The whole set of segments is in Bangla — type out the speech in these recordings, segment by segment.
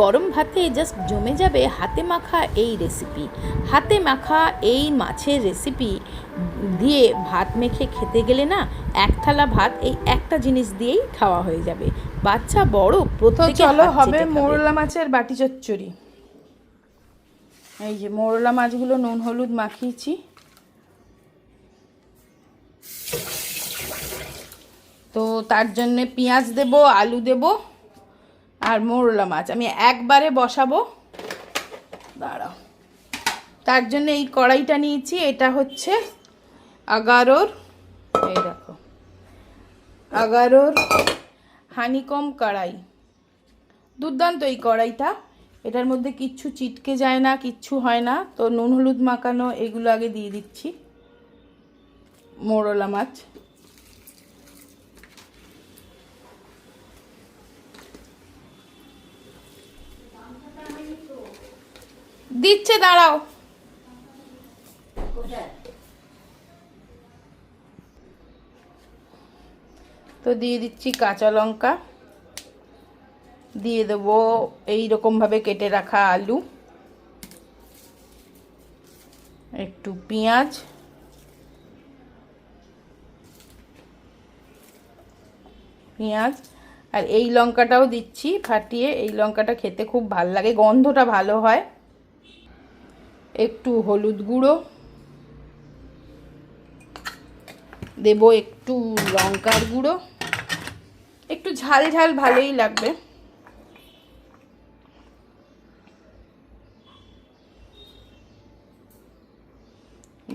গরম ভাতে জাস্ট জমে যাবে হাতে মাখা এই রেসিপি হাতে মাখা এই মাছের রেসিপি দিয়ে ভাত মেখে খেতে গেলে না এক থালা ভাত এই একটা জিনিস দিয়েই খাওয়া হয়ে যাবে। বাচ্চা বড় প্রত্যেকে চলো হবে মোরলা মাছের বাটি চচ্চড়ি। এই যে মোরলা মাছগুলো নুন হলুদ মাখিয়েছি। তো তার জন্যে পেঁয়াজ দেব আলু দেব আর মোরলা মাছ। আমি একবারে বসাবো। দাঁড়াও। তার জন্য এই কড়াইটা নিয়েছি। এটা হচ্ছে আগারোর, এই দেখো, আগারোর হানিকম কড়াই। দুর্দান্ত এই কড়াইটা। এটার মধ্যে কিচ্ছু চিটকে যায় না, কিচ্ছু হয় না। তো নুন হলুদ মাখানো, এগুলো আগে দিয়ে দিচ্ছি। মোরলা মাছ। দিচ্ছে, দাঁড়াও। তো দিয়ে দিচ্ছি কাঁচা লঙ্কা। দিয়ে দেবো এই রকমভাবে কেটে রাখা আলু। একটু পেঁয়াজ। পেঁয়াজ। আর এই লঙ্কাটাও দিচ্ছি ফাটিয়ে। এই লঙ্কাটা খেতে খুব ভালো লাগে, গন্ধটা ভালো হয়। একটু হলুদ গুঁড়ো। দেব একটু লঙ্কার গুঁড়ো। একটু ঝাল ঝাল ভালোই লাগবে।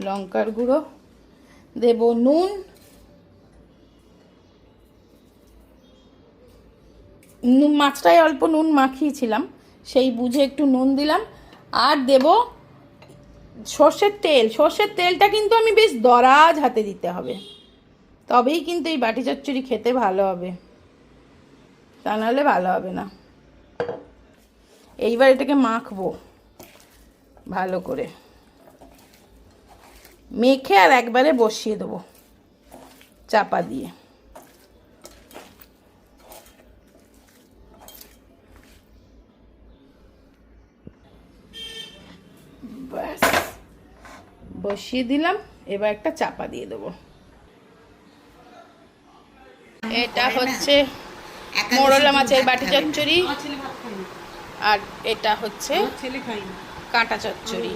লঙ্কার গুঁড়ো। দেব নুন। নুন, মাছটায় অল্প নুন মাখিয়েছিলাম, সেই বুঝে একটু নুন দিলাম। আর দেব সর্ষের তেল, সর্ষের তেলটা কিন্তু আমি বেশ দরাজ হাতে দিতে হবে। তবেই কিন্তু এই বাটি চচ্চড়ি খেতে ভালো হবে। তা নাহলে ভালো হবে না। এইবার এটাকে মাখবো ভালো করে। মেখে আর একবারে বসিয়ে দেবো চাপা দিয়ে। বসিয়ে দিলাম এবার একটা চাপা দিয়ে দেবো। এটা হচ্ছে মোরলা মাছের বাটি চচ্চড়ি। আর এটা হচ্ছে কাঁটা চচ্চড়ি।